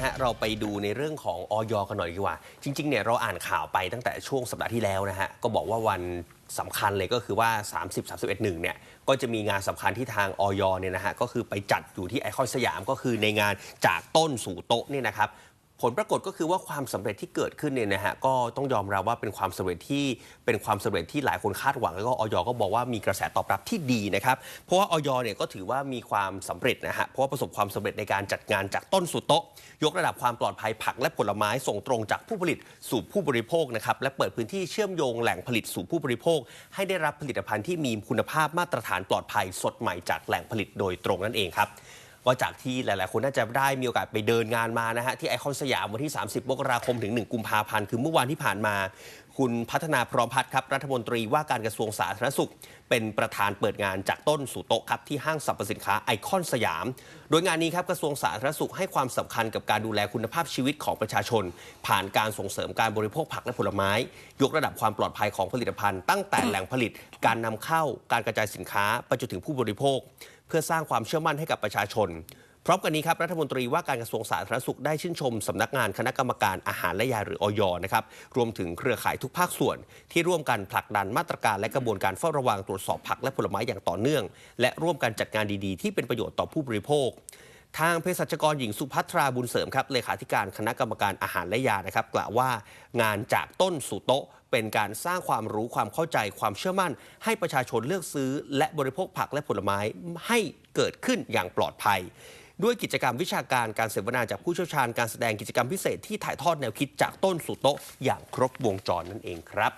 นะฮะเราไปดูในเรื่องของออยกันหน่อยดีกว่า จริงๆเนี่ยเราอ่านข่าวไปตั้งแต่ช่วงสัปดาห์ที่แล้วนะฮะก็บอกว่าวันสำคัญเลยก็คือว่า 30 31 1เนี่ยก็จะมีงานสำคัญที่ทางออยเนี่ยนะฮะก็คือไปจัดอยู่ที่ไอคอนสยามก็คือในงานจากต้นสู่โต๊ะเนี่ยนะครับ ผลปรากฏก็คือว่าความสำเร็จที่เกิดขึ้นเนี่ยนะฮะก็ต้องยอมรับว่าเป็นความสำเร็จที่เป็นความสำเร็จที่หลายคนคาดหวัง แล้วก็ออยก็บอกว่ามีกระแสตอบรับที่ดีนะครับเพราะว่าออยเนี่ยก็ถือว่ามีความสำเร็จนะฮะเพราะว่าประสบความสำเร็จในการจัดงานจากต้นสู่โต๊ะ ยกระดับความปลอดภัยผักและผลไม้ส่งตรงจากผู้ผลิตสู่ผู้บริโภคนะครับและเปิดพื้นที่เชื่อมโยงแหล่งผลิตสู่ผู้บริโภค ให้ได้รับผลิตภัณฑ์ที่มีคุณภาพมาตรฐานปลอดภัยสดใหม่จากแหล่งผลิตโดยตรงนั่นเองครับ ก็จากที่หลาย ๆ คนน่าจะได้มีโอกาสไปเดินงานมานะฮะที่ไอคอนสยามวันที่ 30มกราคมถึง 1 กุมภาพันธ์คือเมื่อวานที่ผ่านมา คุณพัฒนาพร้อมพัฒน์ครับรัฐมนตรีว่าการกระทรวงสาธารณสุข เป็นประธานเปิดงานจากต้นสู่โต๊ะครับที่ห้างสรรพสินค้าไอคอนสยาม โดยงานนี้ครับกระทรวงสาธารณสุขให้ความสำคัญกับการดูแลคุณภาพชีวิตของประชาชน ผ่านการส่งเสริมการบริโภคผักและผลไม้ ยกระดับความปลอดภัยของผลิตภัณฑ์ ตั้งแต่แหล่งผลิต การนำเข้า การกระจายสินค้าไปจนถึงผู้บริโภค เพื่อสร้างความเชื่อมั่นให้กับประชาชน พร้อมกันนี้ครับรัฐมนตรีว่าการกระทรวงสาธารณสุขได้ชื่นชมสำนักงานคณะกรรมการอาหารและยาหรืออยนะครับรวมถึงเครือข่ายทุกภาคส่วน ที่ร่วมกันผลักดันมาตรการและกระบวนการเฝ้าระวังตรวจสอบผักและผลไม้อย่างต่อเนื่อง และร่วมกันจัดงานดีๆ ที่เป็นประโยชน์ต่อผู้บริโภค ทางเภสัชกรหญิงสุภัทราบุญเสริมครับเลขาธิการคณะกรรมการอาหารและยานะครับ กล่าวว่างานจากต้นสู่โต๊ะ เป็นการสร้างความรู้ความเข้าใจความเชื่อมั่น ให้ประชาชนเลือกซื้อ และบริโภคผักและผลไม้ให้เกิดขึ้นอย่างปลอดภัย ด้วยกิจกรรมวิชาการการเสวนาจากผู้เชี่ยวชาญการแสดงกิจกรรมพิเศษที่ถ่ายทอดแนวคิดจากต้นสู่โต๊ะอย่างครบวงจรนั่นเองครับ